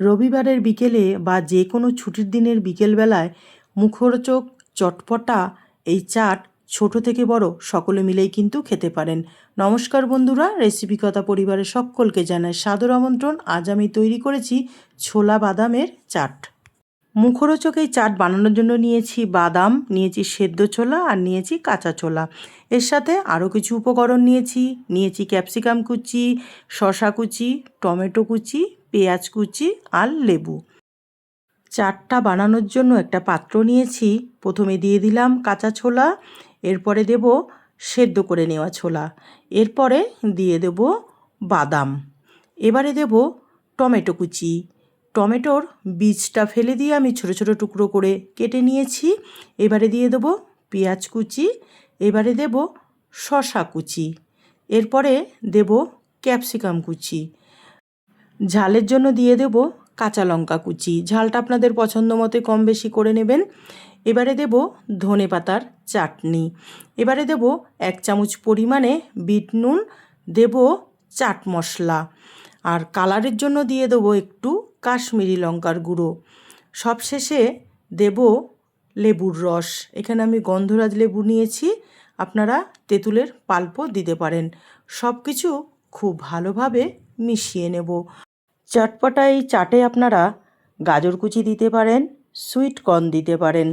রবিবারের বিকেলে বা যে কোনো ছুটির দিনের বিকেলবেলায় মুখরোচক চটপটা, এই চাট ছোট থেকে বড় সকলে মিলেই কিন্তু খেতে পারেন। নমস্কার বন্ধুরা রেসিপি কথা পরিবারের সকলকে জানায় সাদর আমন্ত্রণ। আজ আমি তৈরি করেছি ছোলা বাদামের চাট। মুখরোচক এই চাট বানানোর জন্য নিয়েছি বাদাম, নিয়েছি সেদ্ধ ছোলা আর নিয়েছি কাঁচা ছোলা। এর সাথে আরও কিছু উপকরণ নিয়েছি নিয়েছি ক্যাপসিকাম কুচি শশা কুচি, টমেটো কুচি পেঁয়াজ কুচি আর লেবু। চাটটা বানানোর জন্য একটা পাত্র নিয়েছি। প্রথমে দিয়ে দিলাম কাঁচা ছোলা, এরপরে দেব সেদ্ধ করে নেওয়া ছোলা। এরপরে দিয়ে দেব বাদাম। এবারে দেব টমেটো কুচি। টমেটোর বীজটা ফেলে দিয়ে আমি ছোটো ছোটো টুকরো করে কেটে নিয়েছি। এবারে দিয়ে দেব পেঁয়াজ কুচি, এবারে দেব শশা কুচি। এরপরে দেব ক্যাপসিকাম কুচি। ঝালের জন্য দিয়ে দেব কাঁচা লঙ্কা কুচি। ঝালটা আপনাদের পছন্দ মতো কম বেশি করে নেবেন। এবারে দেব ধনে পাতার চাটনি। এবারে দেব এক চামচ পরিমাণে বিট নুন। দেব চাট মশলা। আর কালারের জন্য দিয়ে দেবো একটু কাশ্মীরি লঙ্কার গুঁড়ো। সবশেষে দেব লেবুর রস। এখানে আমি গন্ধরাজ লেবু নিয়েছি। আপনারা তেঁতুলের পাল্পও দিতে পারেন। সব কিছু খুব ভালোভাবে মিশিয়ে নেব। চটপটা এই চাটে আপনারা গাজর কুচি দিতে পারেন, সুইট কর্ন দিতে পারেন।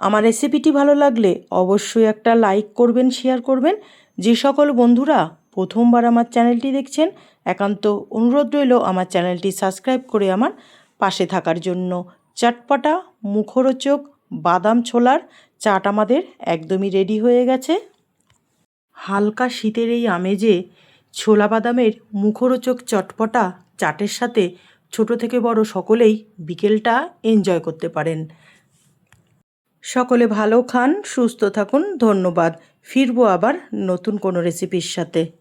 আমার রেসিপিটি ভালো লাগলে অবশ্যই একটা লাইক করবেন, শেয়ার করবেন। যে সকল বন্ধুরা প্রথমবার আমার চ্যানেলটি দেখছেন, একান্ত অনুরোধ রইল আমার চ্যানেলটি সাবস্ক্রাইব করে আমার পাশে থাকার জন্য। চটপটা মুখরোচক বাদাম ছোলার চাট আমাদের একদমই রেডি হয়ে গেছে। হালকা শীতের এই আমেজে ছোলা বাদামের মুখরোচক চটপটা চাটের সাথে ছোট থেকে বড় সকলেই বিকেলটা এনজয় করতে পারেন। সকলে ভালো খান, সুস্থ থাকুন, ধন্যবাদ। ফিরবো আবার নতুন কোনো রেসিপির সাথে।